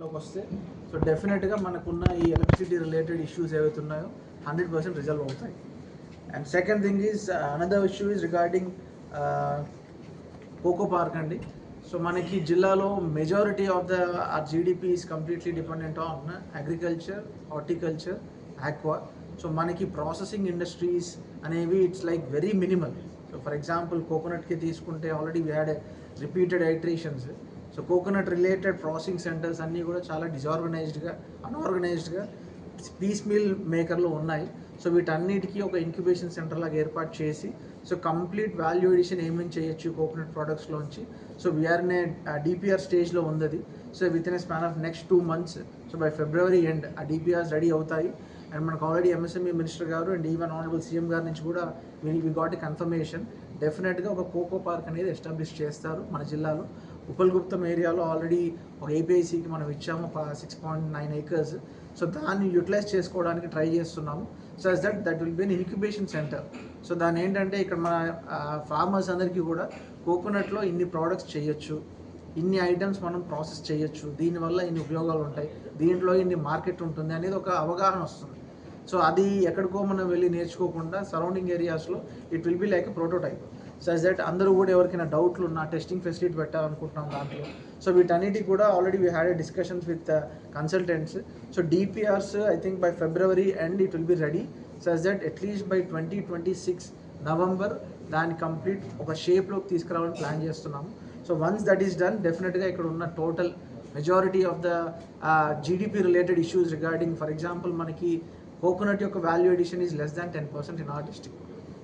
లోకి వస్తే సో డెఫినెట్గా మనకున్న ఈ ఎలక్ట్రిసిటీ రిలేటెడ్ ఇష్యూస్ ఏవైతే ఉన్నాయో హండ్రెడ్ పర్సెంట్ రిజల్వ్ అవుతాయి and second thing is another issue is regarding cocoa park అండి. సో మనకి జిల్లాలో majority of the R GDP is completely dependent on agriculture horticulture aqua so మనకి ప్రాసెసింగ్ ఇండస్ట్రీస్ అనేవి it's like very minimal so for example కోకోనట్కి తీసుకుంటే already we had repeated iterations so coconut related processing centres అన్నీ కూడా చాలా డిజార్గనైజ్డ్గా అన్ఆర్గనైజ్డ్గా piece meal మేకర్లో ఉన్నాయి. So వీటన్నిటికీ ఒక incubation centre లాగా ఏర్పాటు చేసి సో కంప్లీట్ వాల్యూ ఎడిషన్ ఏమేమి చేయొచ్చు coconut ప్రోడక్ట్స్లోంచి so we are in DPR స్టేజ్లో ఉంది అది so within span of next two months so by February end ఆ డిపిఆర్స్ రెడీ అవుతాయి. అండ్ మనకు ఆల్రెడీ ఎంఎస్ఎంఈ మినిస్టర్ గారు అండ్ ఈవెన్ ఆనరబుల్ సీఎం గారి నుంచి కూడా వి గాట్ కన్ఫర్మేషన్ డెఫినెట్గా ఒక కోకో పార్క్ అనేది ఎస్టాబ్లిష్ చేస్తారు మన జిల్లాలో. ఉపల్గుప్తం ఏరియాలో ఆల్రెడీ ఒక ఏపీఐసికి మనం ఇచ్చాము six point nine acres so దాన్ని యూటిలైజ్ చేసుకోవడానికి ట్రై చేస్తున్నాము. So as that that will be an incubation centre so దాని ఏంటంటే ఇక్కడ మన ఫార్మర్స్ అందరికీ కూడా కోకోనట్లో ఇన్ని ప్రోడక్ట్స్ చేయొచ్చు. ఇన్ని ఐటమ్స్ మనం ప్రాసెస్ చేయొచ్చు. దీనివల్ల ఇన్ని ఉపయోగాలు ఉంటాయి. దీంట్లో ఇన్ని మార్కెట్ ఉంటుంది అనేది ఒక అవగాహన వస్తుంది. సో అది ఎక్కడికో మనం వెళ్ళి నేర్చుకోకుండా సరౌండింగ్ ఏరియాస్లో it will be like prototype such that అందరూ కూడా ఎవరికైనా డౌట్లు ఉన్నా టెస్టింగ్ ఫెసిలిటీ పెట్టాలనుకుంటున్నాం దాంట్లో. సో వీటన్నిటికి కూడా already we had discussions with consultants so DPRs I think by February and it will be ready such that at least by twenty twenty six November దాన్ని complete ఒక షేప్లోకి తీసుకురావాలని ప్లాన్ చేస్తున్నాము. So once that is done డెఫినెట్గా ఇక్కడ ఉన్న total majority of the GDP related issues regarding for example మనకి coconut యొక్క value addition is less than ten percent in our district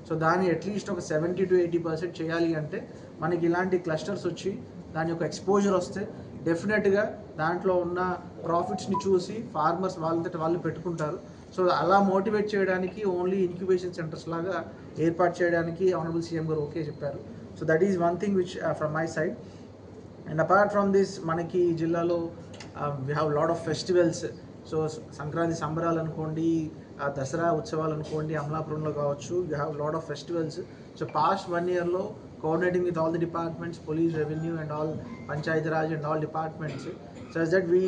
so దాన్ని అట్లీస్ట్ ఒక సెవెంటీ టు ఎయిటీ పర్సెంట్ చేయాలి అంటే మనకి ఇలాంటి క్లస్టర్స్ వచ్చి దాని యొక్క ఎక్స్పోజర్ వస్తే డెఫినెట్గా దాంట్లో ఉన్న ప్రాఫిట్స్ని చూసి ఫార్మర్స్ వాళ్ళంతటి వాళ్ళు పెట్టుకుంటారు. సో అలా మోటివేట్ చేయడానికి ఓన్లీ ఇన్క్యుబేషన్ సెంటర్స్ లాగా ఏర్పాటు చేయడానికి ఆనరబుల్ సీఎం గారు ఓకే చెప్పారు. So that is one thing which from my side. And apart from this మనకి ఈ జిల్లాలో we have lot of festivals so Sankranti సంబరాలు అనుకోండి ఆ దసరా ఉత్సవాలు అనుకోండి అమలాపురంలో కావచ్చు you have lot of festivals so past one ఇయర్లో coordinating with all the departments police revenue and all Panchayati Raj and all departments so that we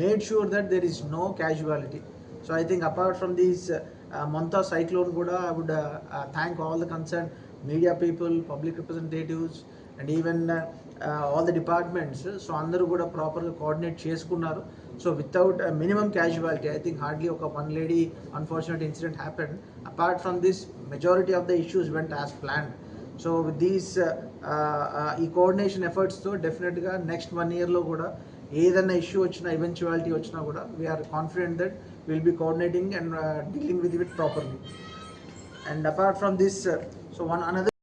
made sure that there is no casualty so I think apart from these Montha cyclone కూడా I would thank all the concern media people public representatives and even all the departments so అందరూ కూడా ప్రాపర్గా coordinate చేసుకున్నారు. So without minimum casualty I think hardly ఒక one lady unfortunate incident happen apart from this majority of the issues went as plan so with these ఈ coordination ఎఫర్ట్స్తో డెఫినెట్గా next one ఇయర్లో కూడా ఏదైనా ఇష్యూ వచ్చినా ఈవెన్చువాలిటీ వచ్చినా కూడా we're confident that will be coordinating and dealing with it properly and apart from this so one another